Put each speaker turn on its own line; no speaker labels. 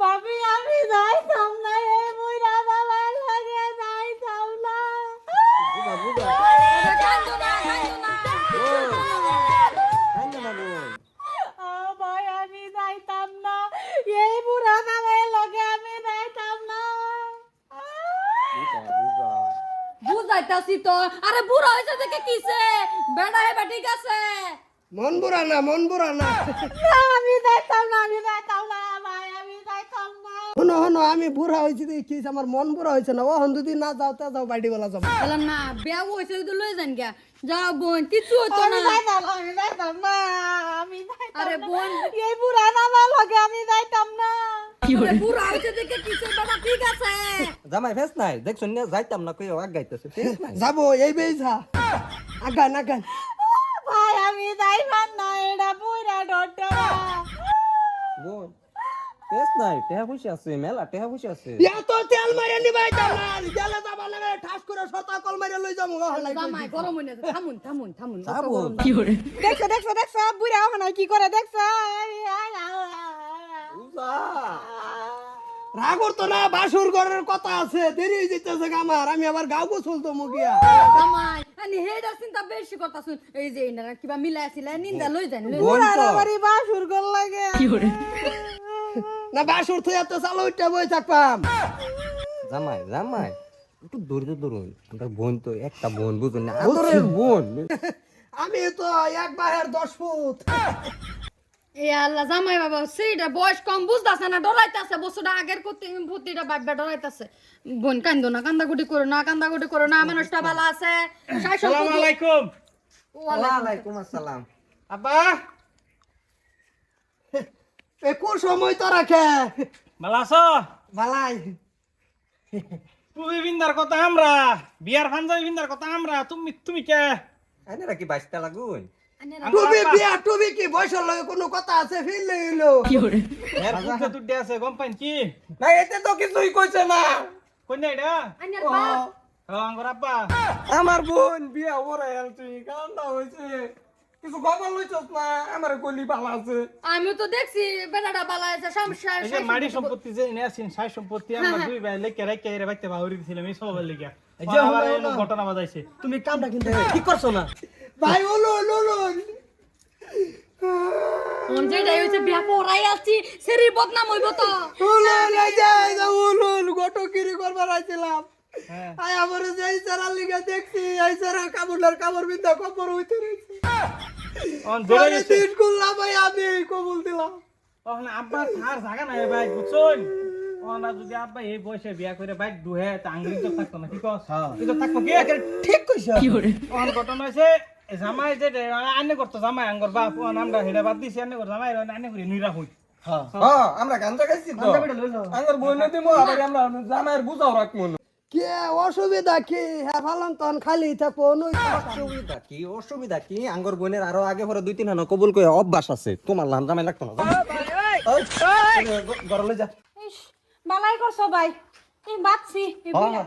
ভাবি আমি যাইতাম না এই বুইরা বাবার লাগে যাইতাম না।
বুঝা বুঝা
কান্দো না কান্দো না
কান্দো না বোন
ও। ভাই আমি যাইতাম না এই বুড়া বাবার লাগে আমি যাইতাম না।
বুঝাইতাছি তো আরে বুড়া হয়েছে দেখে কিসে? বেড়া হেবা ঠিক আছে।
মন বুড়া না মন বুড়া না।
না, আমি যাইতাম না আমি যাইতাম না।
শোনো শোনো আমি বুড়া হয়েছি কি আমার মন বুড়া হয়েছে না। ও যদি না যাও তা যাও বাড়ি বেলা যাব।
বললাম না বিয়া হয়েছে তো লই যান গিয়া। যাও বোন কিছু হতো না।
আমি যাইতাম না আমি যাইতাম
আরে
না।
বোন।
এই বুড়া বাবার লাগে আমি যাইতাম না।
আরে বুড়া হয়েছে দেখে কিসে বেড়া ঠিক আছে।
জামাই ফেস নাই। দেখছ না যাইতাম না কই আগ গাইতেছে ফেস
যাব এই বেজা আগান আগান।
ভাই আমি না এটা বুড়া ডটা
বোন ফেস নাই টেহা খুশি আছে মেলা টেহা খুশি আছে।
এত তেল মারে নিবাইতাম না গেলে যাবা না ঠাস করে সতা কল মারে লই
জামাই গরম হয়ে গেছে থামুন থামুন থামুন
থামুন।
গরম না।
দেখছ দেখছ দেখছ বুড়া কি করে দেখছ?
রাগর তো না বাসুর ঘরের কথা আছে দেরি হয়ে যেতেছে আমার আমি আবার গাও গোসল তো মুগিয়া
জামাই আনি হেডা চিন্তা বেশি কথা শুন এই যে এনারা কিবা মিলাই আছিল নিন্দা লই যান লই
তো।
বাসুর গল লাগে।
না বাসুর থুই এত চালো উঠতে বই থাকবাম
জামাই জামাই একটু ধৈর্য ধরুন। আমরা বোন তো একটা বোন বুঝুন না? আদরের বোন।
আমি তো এক বাহের দশ ফুট।
এ আল্লাহ জামাই বাবা সেইটা বয়স কম বুঝতাছে না ডরাইতাছে। বছরটা আগের করতে ভর্তিটা বাইবা ডরাইতাছে। বোন কান্দো না কান্দাকুটি করো না কান্দাকুটি করো না মানুষটা ভালো আছে।
সালাম আলাইকুম।
ওয়ালাইকুম আসসালাম।
আব্বা।
কোন সময় তো রাখে।
ভালো আছো?
ভালাই
তুমি বিন্দার কথা আমরা বিয়ার পাঞ্জাবি বিন্দার কথা আমরা তুমি তুমি কে?
আইনারা কি বাইশটা লাগুন।
টুবি বিয়া টুবি কি বয়সের লগে কোনো কথা আছে? ফিল লইলো
এর বুকে তুড্ডে আছে গম পাইন কি?
না এতে তো কিছুই কইছে না।
কন্যা এটা
আন্যার বাপ
ও আঙ্গর আব্বা।
আমার বোন বিয়া ওরে তুই কান্দা হইছে কিছু খবর লইছস না? আমার গলি ভালো আছে।
আমিও তো দেখছি বেটাটা ভালো আছে সমস্যা
এই যে মাড়ি সম্পত্তি। যে এনে আছেন সাই সম্পত্তি আমরা দুই ভাই লেকে বাইতে বাহুরি দিছিলাম এই সবার লেগে এই যে আমার এই ঘটনা বাজাইছে।
তুমি কামটা কিন্তু
ঠিক করছ না?
ভাই ওলো ওলো ওলো
হইছে বিয়া পড়াই আছি শরীর বদনাম হইব তো।
ওলো না যাই যা ওলো ওলো গটো কিরি করবার আইছিলাম।
হ্যাঁ।
আই আমার যে এই সারা লিগে দেখছি এই সারা কামড় বিন্দা কপর হইতে রইছে। করলাম ভাই আমি কবুল দিলাম।
তখন আব্বা থার জায়গা নাই ভাই বুঝছুন ওনা যদি আব্বা এই বয়সে বিয়া করে বাইক দুহে তা আঙ্গুলি তো থাকতো না কি কস? কি তো থাকতো কি?
ঠিক কইছো।
ওখান ঘটনা হয়েছে জামাই যে আনে করতো জামাই আঙ্গর বাপ। ও নামটা হেডে বাদ দিছে আনে কর জামাই আনে করে নিরা হই।
হ্যাঁ। আমরা গাঞ্জা খাইছি তো। আমার বোন দিমু আবার আমরা জামাইয়ের বুঝাও রাখমু।
কে অসুবিধা কি? হ্যাঁ ভালাম তখন খালি থাকো
অসুবিধা কি অসুবিধা কি? আঙ্গর বোনের আরও আগে পরে দুই তিন হানো কবুল করে অভ্যাস আছে। তোমার লাম জামাই লাগতো না? গরলে যা।
বালাই করছ ভাই এই বাচ্ছি এই বুইড়া-